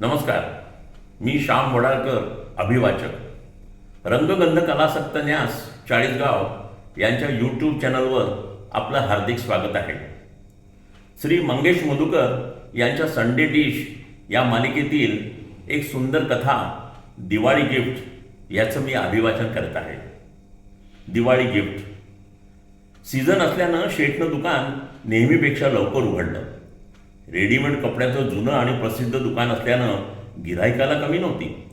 नमस्कार. मी श्याम वडाळकर अभिवाचक. रंगगंध कलासक्त न्यास चाळीसगाव यांच्या यूट्यूब चॅनलवर आपलं हार्दिक स्वागत आहे. श्री मंगेश मधुकर यांच्या संडे डिश या मालिकेतील एक सुंदर कथा दिवाळी गिफ्ट याचं मी अभिवाचन करत आहे. दिवाळी गिफ्ट सीझन असल्यानं शेटनं दुकान नेहमीपेक्षा लवकर उघडलं. रेडीमेड कपड्याचं जुनं आणि प्रसिद्ध दुकान असल्यानं गिरायकाला कमी नव्हती.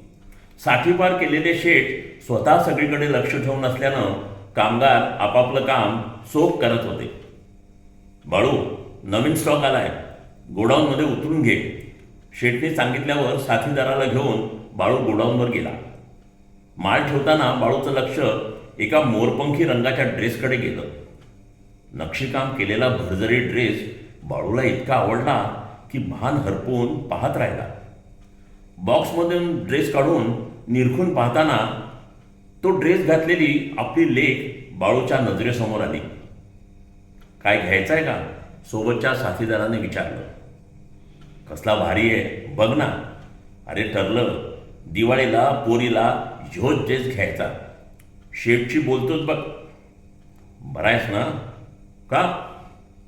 साठीपार केलेले शेठ स्वतः सगळीकडे लक्ष ठेवून असल्यानं कामगार आपापलं काम सोप करत होते. बाळू नवीन स्टॉक आलाय. गोडाऊनमध्ये उतरून घे. शेठने सांगितल्यावर साथीदाराला घेऊन बाळू गोडाऊनवर गेला. माल ठेवताना बाळूचं लक्ष एका मोरपंखी रंगाच्या ड्रेसकडे गेलं. नक्षीकाम केलेला भरजरी ड्रेस बाळूला इतका आवडला की भान हरपून पाहत राहिला. बॉक्समधून ड्रेस काढून निरखून पाहताना तो ड्रेस घातलेली आपली लेख बाळूच्या नजरेसमोर आली. काय घ्यायचं आहे का? सोबतच्या साथीदाराने विचारलं. कसला भारी आहे बघ ना. अरे ठरलं दिवाळीला पोरीला ह्योच ड्रेस घ्यायचा. शेठची बोलतोच बघ. बरायस आहेस ना? का?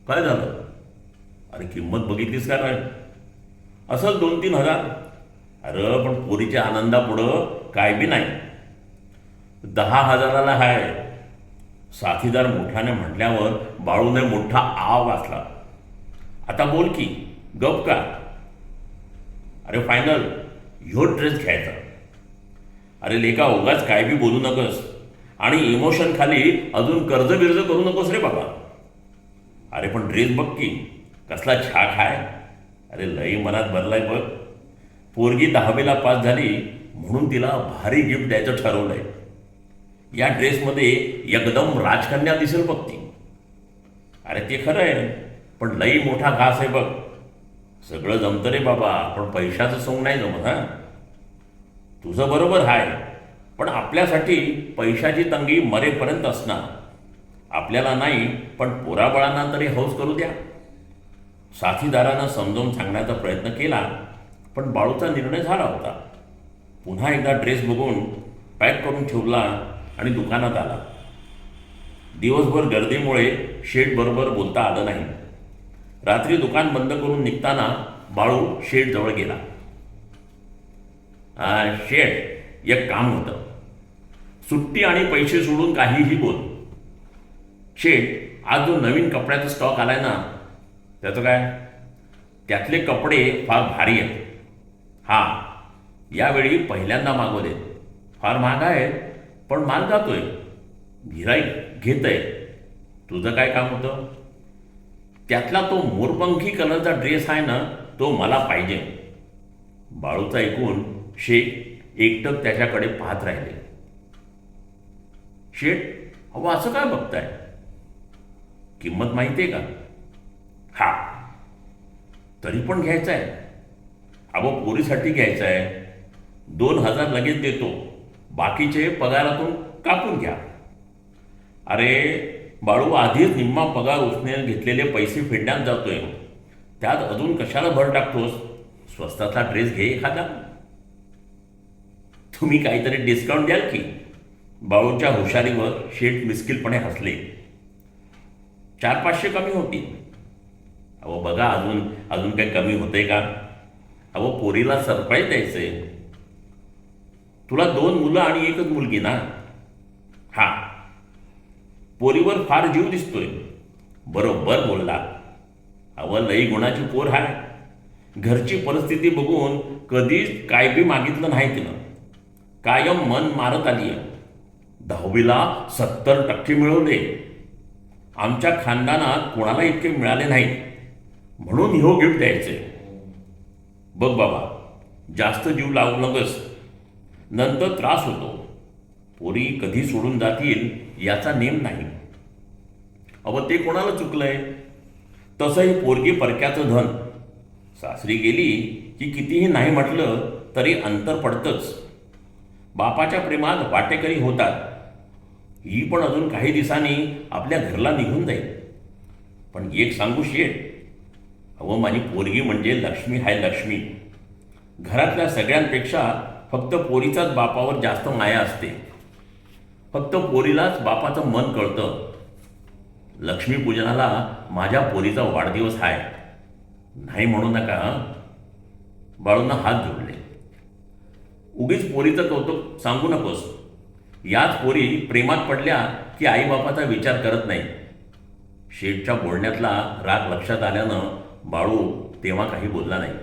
काय झालं? अरे किंमत बघितलीस का नाही? असंच दोन तीन हजार. अरे पण पोरीच्या आनंदापुढं काय बी नाही. दहा हजाराला आहे साथीदार मोठ्याने म्हटल्यावर बाळूने मोठा आव वाचला. आता बोल की गप का? अरे फायनल ह्यो ड्रेस घ्यायचा. अरे लेका उगाच काय बी बोलू नकोस. आणि इमोशन खाली अजून कर्ज बिर्ज करू नकोस रे बाबा. अरे पण ड्रेस बघ की कसला छाक आहे अरे लई मनात भरलाय बघ. पोरगी दहावीला पास झाली म्हणून तिला भारी गिफ्ट द्यायचं ठरवलंय. या ड्रेसमध्ये एकदम राजकन्या दिसेल बघ ती. अरे ते खरं आहे पण लई मोठा घास आहे बघ. सगळं जमतं रे बाबा पण पैशाचं सोंग नाही जमत हां? तुझं बरोबर आहे पण आपल्यासाठी पैशाची तंगी मरेपर्यंत असणार. आपल्याला नाही पण पोराबळांना तरी हौस करू द्या. साथीदारानं समजावून सांगण्याचा प्रयत्न केला पण बाळूचा निर्णय झाला होता. पुन्हा एकदा ड्रेस बघून पॅक करून ठेवला आणि दुकानात आला. दिवसभर गर्दीमुळे शेठबरोबर बोलता आलं नाही. रात्री दुकान बंद करून निघताना बाळू शेठजवळ गेला. शेड शेठ एक काम होतं. सुट्टी आणि पैसे सोडून काहीही बोल. शेठ आज जो नवीन कपड्याचा स्टॉक आलाय ना त्याचं काय? त्यातले कपडे फार भारी आहेत. हा यावेळी पहिल्यांदा मागवले. फार महाग आहे पण माल जातोय. गिराईक घेत आहे तुझं काय काम होतं? त्यातला तो मोरपंखी कलरचा ड्रेस आहे ना तो मला पाहिजे. बाळूचं ऐकून शेठ एकटक त्याच्याकडे पाहत राहिले. शेठ अहो असं काय बघताय? किंमत माहिती आहे का? हा. तरी पण घ्यायचं आहे अहो पोरीसाठी घ्यायचं आहे दोन हजार लगेच देतो. बाकीचे पगारातून कापून घ्या. अरे बाळू आधीच निम्मा पगार उसने घेतलेले पैसे फेडण्यात जातोय. त्यात अजून कशाला भर टाकतोस? स्वस्तातला ड्रेस घे एखादा. तुम्ही काहीतरी डिस्काउंट द्याल की? बाळूच्या हुशारीवर शेठ मिस्किलपणे हसले. चार पाचशे कमी होतील. अहो बघा अजून अजून काही कमी होतंय का? अहो पोरीला सरप्राईज द्यायचंय. तुला दोन मुलं आणि एकच मुलगी ना? हा. पोरीवर फार जीव दिसतोय. बरोबर बोलला. अहो लई गुणाची पोर आहे घरची परिस्थिती बघून कधीच काय बी मागितलं नाही तिनं. कायम मन मारत आली दहावीला सत्तर टक्के मिळवले. आमच्या खानदानात कोणाला इतके मिळाले नाहीत. म्हणून हो गिफ्ट द्यायचे. बघ बाबा जास्त जीव लावू नकस. नंतर त्रास होतो. पोरी कधी सोडून जातील याचा नेम नाही. अव ते कोणाला चुकलंय? तसंही पोरगी परक्याचं धन. सासरी गेली की कितीही नाही म्हटलं तरी अंतर पडतंच. बापाच्या प्रेमात वाटेकरी होतात. ही पण अजून काही दिवसांनी आपल्या घरला निघून जाईल. पण एक सांगू शेठ अहो माझी पोरगी म्हणजे लक्ष्मी हाय लक्ष्मी. घरातल्या सगळ्यांपेक्षा फक्त पोरीचाच बापावर जास्त माया असते. फक्त पोरीलाच बापाचं मन कळतं. लक्ष्मीपूजनाला माझ्या पोरीचा वाढदिवस आहे नाही म्हणू नका बाळूंना हात जोडले. उगीच पोरीचं कौतुक सांगू नकोस. याच पोरी प्रेमात पडल्या की आईबापाचा विचार करत नाही. शेठच्या बोलण्यातला राग लक्षात आल्यानं बाळू तेव्हा काही बोलला नाही.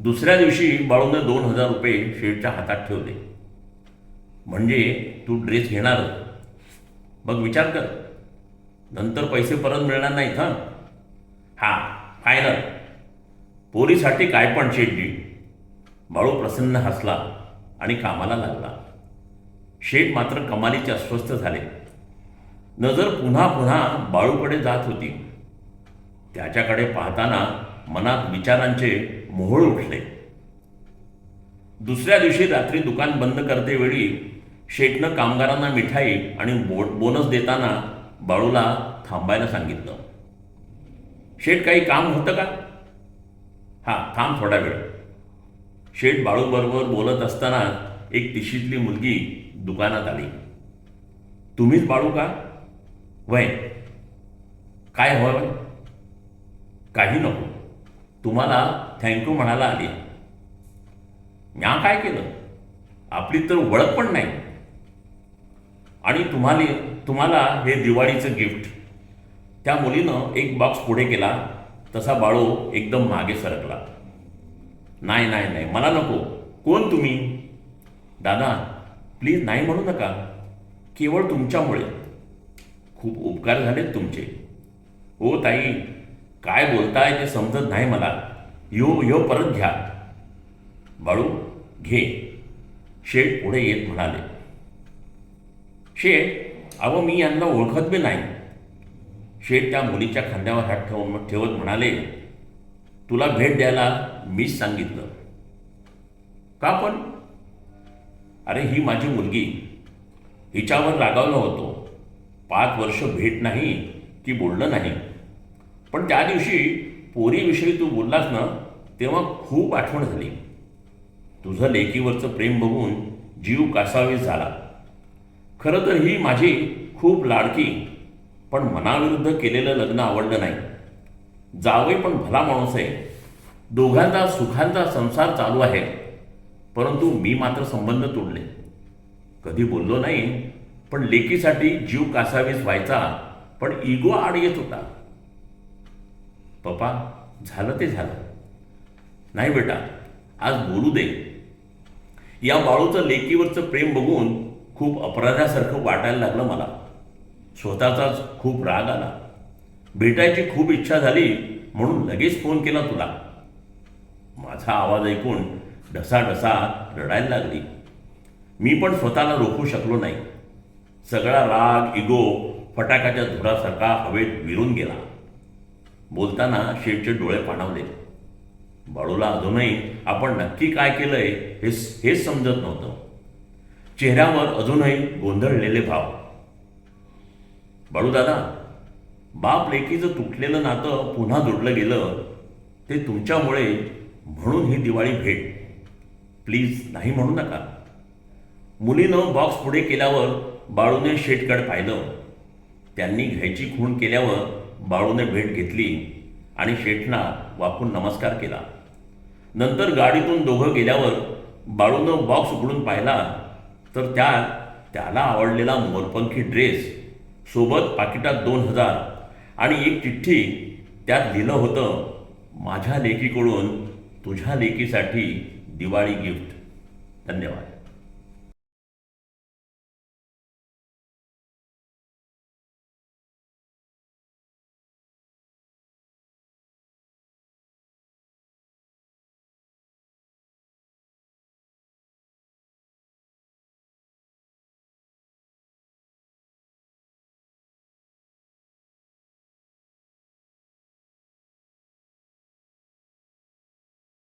दुसऱ्या दिवशी बाळूने दोन हजार रुपये शेठच्या हातात ठेवले. म्हणजे तू ड्रेस घेणार? मग विचार कर. नंतर पैसे परत मिळणार नाहीत हां? हां फायनल पोरीसाठी काय पण शेठजी. बाळू प्रसन्न हसला आणि कामाला लागला. शेठ मात्र कमालीचे अस्वस्थ झाले. नजर पुन्हा पुन्हा बाळूकडे जात होती. त्याच्याकडे पाहताना मनात विचारांचे मोहोळ उठले. दुसऱ्या दिवशी रात्री दुकान बंद करतेवेळी शेठनं कामगारांना मिठाई आणि बो बोनस देताना बाळूला थांबायला सांगितलं. शेठ काही काम होतं का? हां थांब थोडा वेळ. शेठ बाळूबरोबर बोलत असताना एक तिशीतली मुलगी दुकानात आली. तुम्हीच बाळू का? वय. काय हवं? काही नको. तुम्हाला थँक्यू म्हणायला आली. म्या काय केलं? आपली तर ओळख पण नाही. आणि तुम्हाला तुम्हाला हे दिवाळीचं गिफ्ट त्या मुलीनं एक बॉक्स पुढे केला. तसा बाळू एकदम मागे सरकला. नाही नाही नाही मला नको. कोण तुम्ही? दादा प्लीज नाही म्हणू नका. केवळ तुमच्यामुळे. खूप उपकार झालेत तुमचे. हो ताई. काय बोलताय ते समजत नाही मला. यो यो परत घ्या. बाळू घे. शेठ पुढे येत म्हणाले. शेठ अहो मी यांना ओळखत बी नाही. शेठ त्या मुलीच्या खांद्यावर हात ठेवून ठेवत म्हणाले तुला भेट द्यायला मीच सांगितलं. का पण? अरे ही माझी मुलगी. हिच्यावर रागावलो होतो. पाच वर्ष भेट नाही की बोलणं नाही. पण त्या दिवशी पोरीविषयी तू बोललास ना तेव्हा खूप आठवण झाली. तुझं लेकीवरचं प्रेम बघून जीव कासावीस झाला. खरं तर ही माझी खूप लाडकी पण मनाविरुद्ध केलेलं लग्न आवडलं नाही. जावई पण भला माणूस आहे. दोघांचा सुखांचा संसार चालू आहे. परंतु मी मात्र संबंध तोडले. कधी बोललो नाही पण लेकीसाठी जीव कासावीस व्हायचा पण इगो आड येत होता. पप्पा झालं ते झालं. नाही बेटा आज बोलू दे. या बाळूचं लेकीवरचं प्रेम बघून खूप अपराधासारखं वाटायला लागलं मला. स्वतःचाच खूप राग आला. भेटायची खूप इच्छा झाली म्हणून लगेच फोन केला तुला. माझा आवाज ऐकून ढसाढसा रडायला लागली. मी पण स्वतःला रोखू शकलो नाही. सगळा राग इगो फटाकाच्या धुरासारखा हवेत विरून गेला. बोलताना शेठचे डोळे पाणावले. बाळूला अजूनही आपण नक्की काय केलंय हे हेच समजत नव्हतं. चेहऱ्यावर अजूनही गोंधळलेले भाव. बाळू दादा बाप लेकीचं तुटलेलं नातं पुन्हा जोडलं गेलं ते तुमच्यामुळे म्हणून ही दिवाळी भेट. प्लीज नाही म्हणू नका. मुलीनं बॉक्स पुढे केल्यावर बाळूने शेटकडे पाहिलं. त्यांनी घ्यायची खूण केल्यावर बाळूने भेट घेतली आणि शेठना वाकून नमस्कार केला. नंतर गाडीतून दोघं गेल्यावर बाळूनं बॉक्स उघडून पाहिला तर त्या त्याला आवडलेला मोरपंखी ड्रेस सोबत पाकिटात दोन हजार आणि एक चिठ्ठी त्यात लिहिलं होतं माझ्या लेकीकडून तुझ्या लेकीसाठी दिवाळी गिफ्ट धन्यवाद.